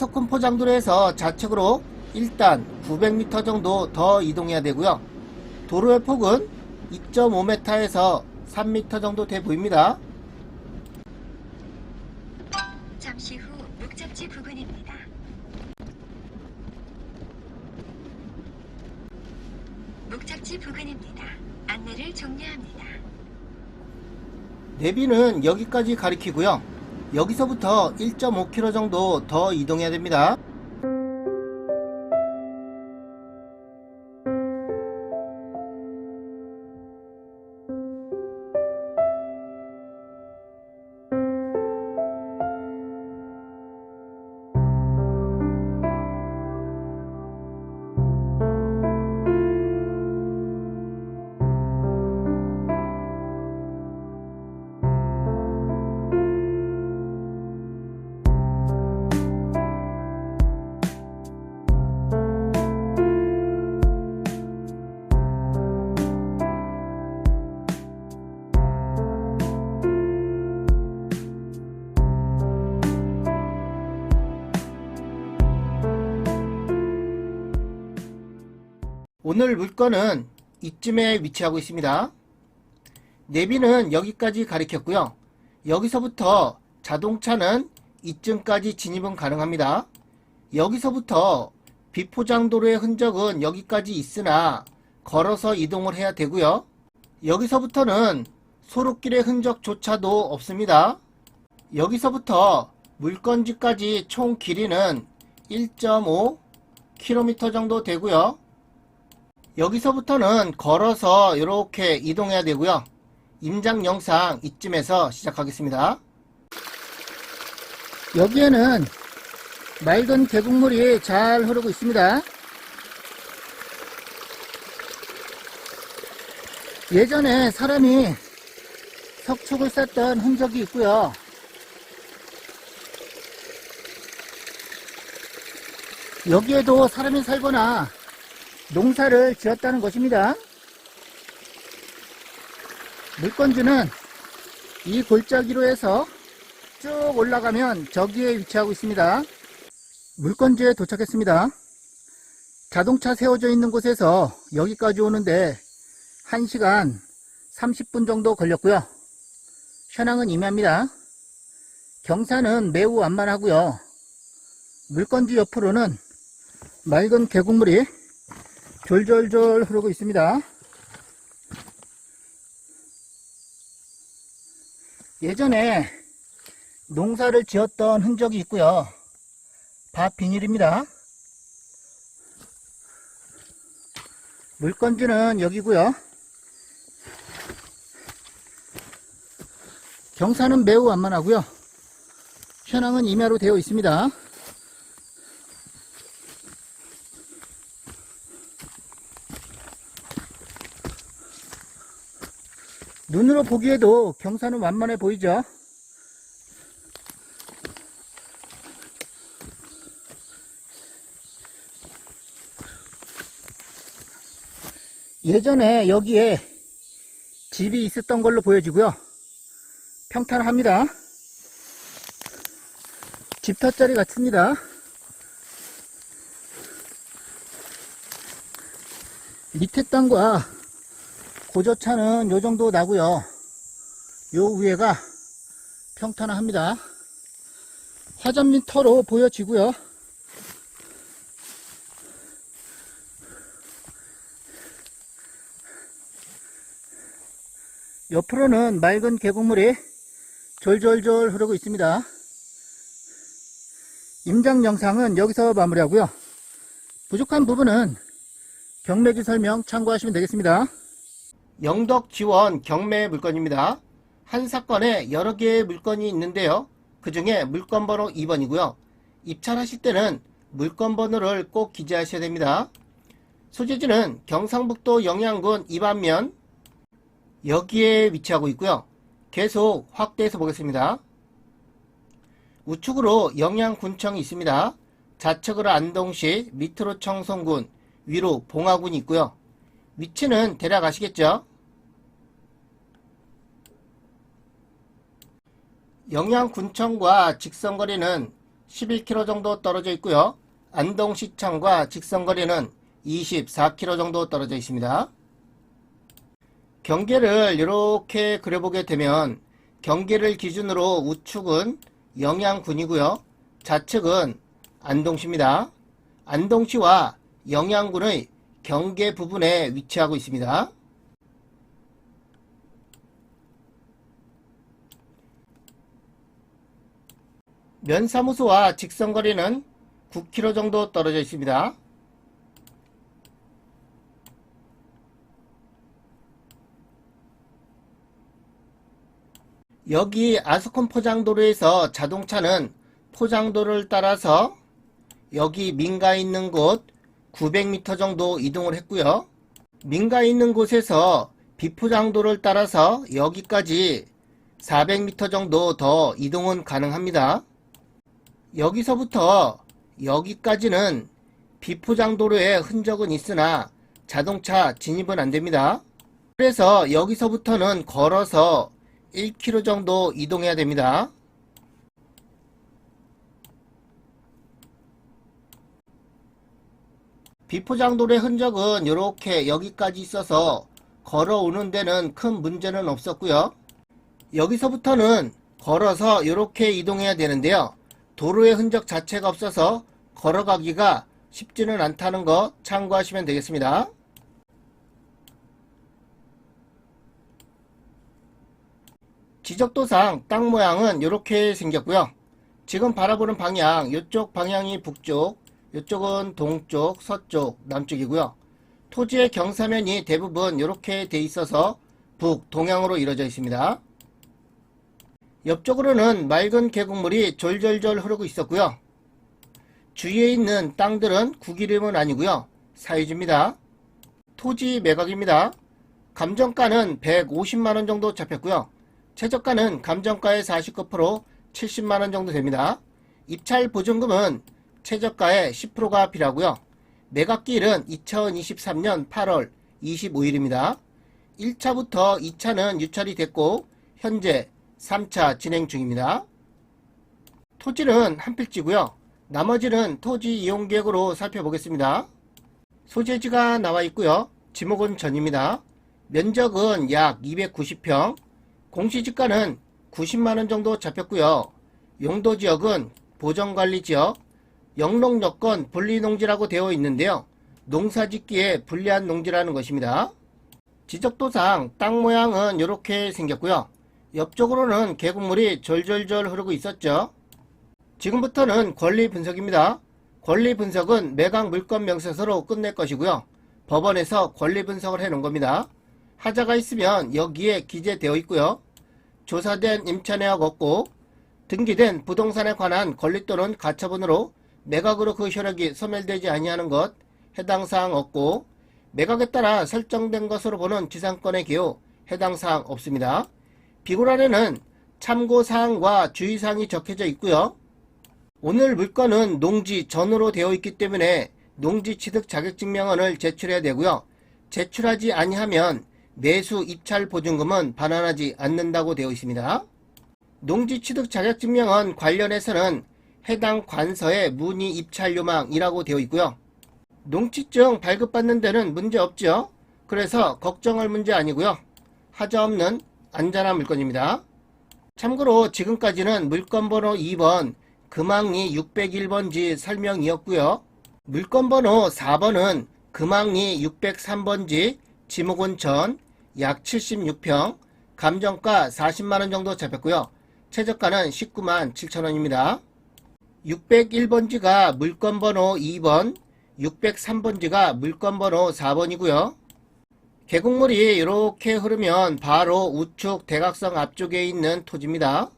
하석군 포장도로에서 좌측으로 일단 900m 정도 더 이동해야 되고요. 도로의 폭은 2.5m에서 3m 정도 돼 보입니다. 잠시 후 목적지 부근입니다. 목적지 부근입니다. 안내를 종료합니다. 내비는 여기까지 가리키고요. 여기서부터 1.5km 정도 더 이동해야 됩니다. 오늘 물건은 이쯤에 위치하고 있습니다. 내비는 여기까지 가리켰고요. 여기서부터 자동차는 이쯤까지 진입은 가능합니다. 여기서부터 비포장도로의 흔적은 여기까지 있으나 걸어서 이동을 해야 되고요. 여기서부터는 소로길의 흔적조차도 없습니다. 여기서부터 물건지까지 총 길이는 1.5km 정도 되고요. 여기서부터는 걸어서 이렇게 이동해야 되고요. 임장 영상 이쯤에서 시작하겠습니다. 여기에는 맑은 계곡물이 잘 흐르고 있습니다. 예전에 사람이 석축을 쌓던 흔적이 있고요. 여기에도 사람이 살거나 농사를 지었다는 것입니다. 물건지는 이 골짜기로 해서 쭉 올라가면 저기에 위치하고 있습니다. 물건지에 도착했습니다. 자동차 세워져 있는 곳에서 여기까지 오는데 1시간 30분 정도 걸렸고요. 현황은 임야입니다. 경사는 매우 완만하고요. 물건지 옆으로는 맑은 계곡물이 졸졸졸 흐르고 있습니다. 예전에 농사를 지었던 흔적이 있고요. 밭 비닐입니다. 물건지는 여기고요. 경사는 매우 완만하고요. 현황은 임야로 되어 있습니다. 눈으로 보기에도 경사는 완만해 보이죠? 예전에 여기에 집이 있었던 걸로 보여지고요. 평탄합니다. 집터짜리 같습니다. 밑에 땅과 고저차는 요 정도 나고요. 요 위에가 평탄합니다. 화전 밑터로 보여지고요. 옆으로는 맑은 계곡물이 졸졸졸 흐르고 있습니다. 임장 영상은 여기서 마무리하고요. 부족한 부분은 경매기 설명 참고하시면 되겠습니다. 영덕 지원 경매 물건입니다. 한 사건에 여러 개의 물건이 있는데요. 그 중에 물건 번호 2번이고요. 입찰하실 때는 물건 번호를 꼭 기재하셔야 됩니다. 소재지는 경상북도 영양군 이반면 여기에 위치하고 있고요. 계속 확대해서 보겠습니다. 우측으로 영양군청이 있습니다. 좌측으로 안동시, 밑으로 청송군, 위로 봉화군이 있고요. 위치는 대략 아시겠죠? 영양 군청과 직선거리는 11km 정도 떨어져 있고요. 안동시청과 직선거리는 24km 정도 떨어져 있습니다. 경계를 이렇게 그려보게 되면 경계를 기준으로 우측은 영양군이고요. 좌측은 안동시입니다. 안동시와 영양군의 경계 부분에 위치하고 있습니다. 면사무소와 직선거리는 9km 정도 떨어져 있습니다. 여기 아스콘 포장도로에서 자동차는 포장도를 따라서 여기 민가 있는 곳 900m 정도 이동을 했고요. 민가 있는 곳에서 비포장도를 따라서 여기까지 400m 정도 더 이동은 가능합니다. 여기서부터 여기까지는 비포장도로의 흔적은 있으나 자동차 진입은 안 됩니다. 그래서 여기서부터는 걸어서 1km 정도 이동해야 됩니다. 비포장도로의 흔적은 이렇게 여기까지 있어서 걸어오는 데는 큰 문제는 없었고요. 여기서부터는 걸어서 이렇게 이동해야 되는데요. 도로의 흔적 자체가 없어서 걸어가기가 쉽지는 않다는 거 참고하시면 되겠습니다. 지적도상 땅 모양은 이렇게 생겼고요. 지금 바라보는 방향, 이쪽 방향이 북쪽, 이쪽은 동쪽, 서쪽, 남쪽이고요. 토지의 경사면이 대부분 이렇게 돼 있어서 북, 동향으로 이루어져 있습니다. 옆쪽으로는 맑은 계곡물이 졸졸졸 흐르고 있었고요. 주위에 있는 땅들은 국이름은 아니고요. 사유지입니다. 토지 매각입니다. 감정가는 150만원 정도 잡혔고요. 최저가는 감정가의 49% 70만원 정도 됩니다. 입찰 보증금은 최저가의 10%가 필요하고요. 매각기일은 2023년 8월 25일입니다. 1차부터 2차는 유찰이 됐고 현재 3차 진행 중입니다. 토지는 한 필지고요. 나머지는 토지 이용 계획으로 살펴보겠습니다. 소재지가 나와 있고요. 지목은 전입니다. 면적은 약 290평, 공시지가는 90만원 정도 잡혔고요. 용도 지역은 보정관리지역, 영농여건 분리농지라고 되어 있는데요. 농사짓기에 불리한 농지라는 것입니다. 지적도상 땅 모양은 이렇게 생겼고요. 옆쪽으로는 계곡물이 졸졸졸 흐르고 있었죠. 지금부터는 권리 분석입니다. 권리 분석은 매각 물건 명세서로 끝낼 것이고요. 법원에서 권리 분석을 해놓은 겁니다. 하자가 있으면 여기에 기재되어 있고요. 조사된 임차내역 없고 등기된 부동산에 관한 권리 또는 가처분으로 매각으로 그 효력이 소멸되지 아니하는 것 해당 사항 없고 매각에 따라 설정된 것으로 보는 지상권의 기호 해당 사항 없습니다. 비고란에는 참고 사항과 주의 사항이 적혀져 있고요. 오늘 물건은 농지 전으로 되어 있기 때문에 농지 취득 자격증명원을 제출해야 되고요. 제출하지 아니하면 매수 입찰 보증금은 반환하지 않는다고 되어 있습니다. 농지 취득 자격증명원 관련해서는 해당 관서에 문의 입찰 요망이라고 되어 있고요. 농지증 발급받는 데는 문제 없죠. 그래서 걱정할 문제 아니고요. 하자 없는 안전한 물건입니다. 참고로 지금까지는 물건번호 2번 금항리 601번지 설명이었고요. 물건번호 4번은 금항리 603번지 지목원천 약 76평 감정가 40만원 정도 잡혔고요. 최저가는 19만 7천원입니다. 601번지가 물건번호 2번, 603번지가 물건번호 4번이고요. 계곡물이 이렇게 흐르면 바로 우측 대각선 앞쪽에 있는 토지입니다.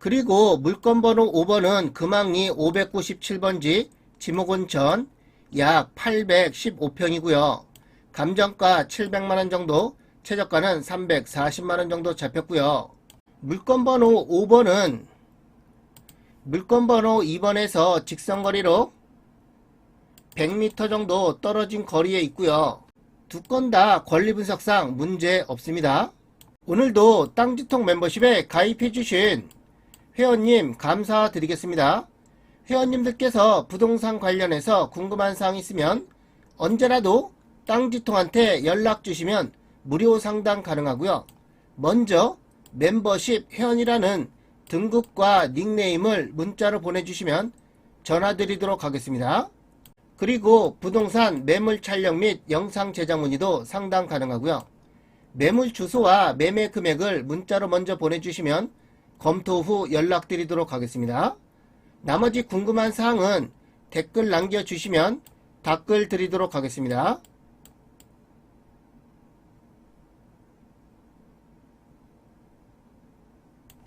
그리고 물건 번호 5번은 금항리 597번지 지목원천 약 815평이고요. 감정가 700만원 정도, 최저가는 340만원 정도 잡혔고요. 물건 번호 5번은 물건 번호 2번에서 직선거리로 100m 정도 떨어진 거리에 있고요. 두 건 다 권리분석상 문제 없습니다. 오늘도 땅지통 멤버십에 가입해 주신 회원님 감사드리겠습니다. 회원님들께서 부동산 관련해서 궁금한 사항 있으면 언제라도 땅지통한테 연락 주시면 무료 상담 가능하고요. 먼저 멤버십 회원이라는 등급과 닉네임을 문자로 보내주시면 전화드리도록 하겠습니다. 그리고 부동산 매물 촬영 및 영상 제작 문의도 상담 가능하고요. 매물 주소와 매매 금액을 문자로 먼저 보내주시면 검토 후 연락드리도록 하겠습니다. 나머지 궁금한 사항은 댓글 남겨주시면 답글 드리도록 하겠습니다.